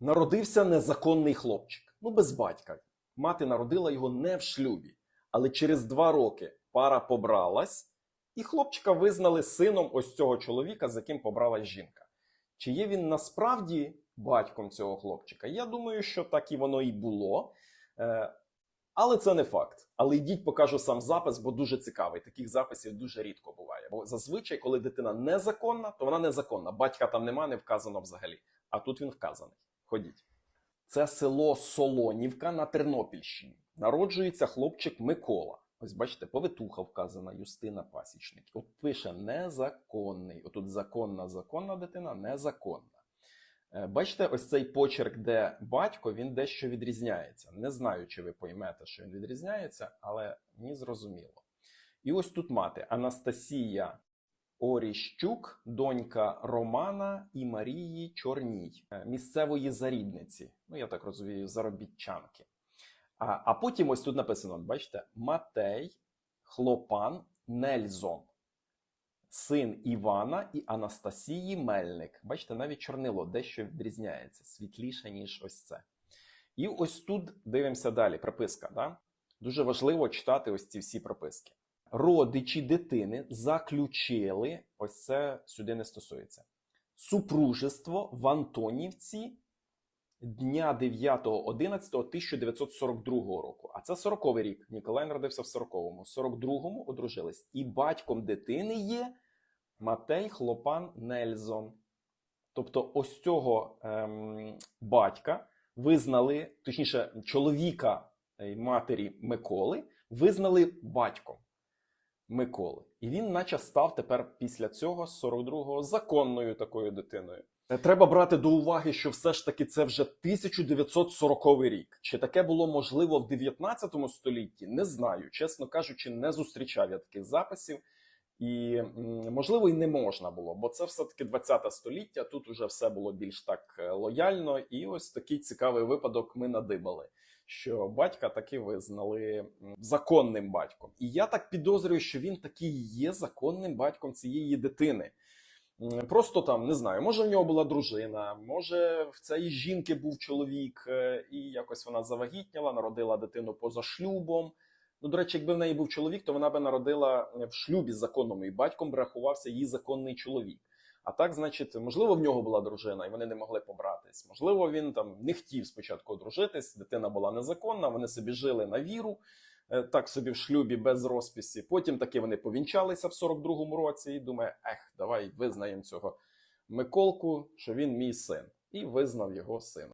Народився незаконний хлопчик. Ну, без батька. Мати народила його не в шлюбі. Але через два роки пара побралась, і хлопчика визнали сином ось цього чоловіка, з яким побралась жінка. Чи є він насправді батьком цього хлопчика? Я думаю, що так і воно і було. Е, але це не факт. Але йдіть, покажу сам запис, бо дуже цікавий. Таких записів дуже рідко буває. Бо зазвичай, коли дитина незаконна, то вона незаконна. Батька там нема, не вказано взагалі. А тут він вказаний. Ходіть. Це село Солонівка на Тернопільщині. Народжується хлопчик Микола. Ось бачите, повитуха вказана Юстина Пасічник. От пише незаконний. Отут законна, законна дитина, незаконна. Е, Бачите, ось цей почерк, де батько, він дещо відрізняється. Не знаю, чи ви поймете, що він відрізняється, але мені зрозуміло. І ось тут мати Анастасія Оріщук, донька Романа і Марії Чорній, е, місцевої зарідниці. Ну, я так розумію, заробітчанки. А, а потім ось тут написано: бачите, Матей Хлопан Нельзон, син Івана і Анастасії Мельник. Бачите, навіть чорнило дещо відрізняється, світліше, ніж ось це. І ось тут дивимося далі. Прописка. Да? Дуже важливо читати ось ці всі прописки. Родичі дитини заключили, ось це сюди не стосується. Супружество в Антонівці дня 9.11.1942 року. А це 40-й рік. Ніколай народився в 40-му. В 42-му одружились. І батьком дитини є Матей Хлопан Нельзон. Тобто, ось цього ем, батька визнали, точніше, чоловіка матері Миколи визнали батьком Миколи. І він, наче, став тепер після цього, з 42-го, законною такою дитиною. Е, Треба брати до уваги, що все ж таки це вже 1940 рік. Чи таке було можливо в 19 столітті? Не знаю. Чесно кажучи, не зустрічав я таких записів. І можливо, і не можна було, бо це все-таки 20 століття. Тут уже все було більш так е, лояльно, і ось такий цікавий випадок ми надибали. Що батька таки визнали законним батьком, і я так підозрюю, що він таки є законним батьком цієї дитини. Просто там не знаю, може в нього була дружина, може в цієї жінки був чоловік, е, і якось вона завагітніла, народила дитину поза шлюбом. Ну, до речі, якби в неї був чоловік, то вона би народила е, в шлюбі з законному, і батьком би рахувався її законний чоловік. А так, значить, можливо, в нього була дружина, і вони не могли побратись. Можливо, він там не хотів спочатку одружитись, дитина була незаконна, вони собі жили на віру, е, так собі в шлюбі без розписі. Потім таки вони повінчалися в 42-му році і думає, ех, давай визнаємо цього Миколку, що він мій син, і визнав його сином.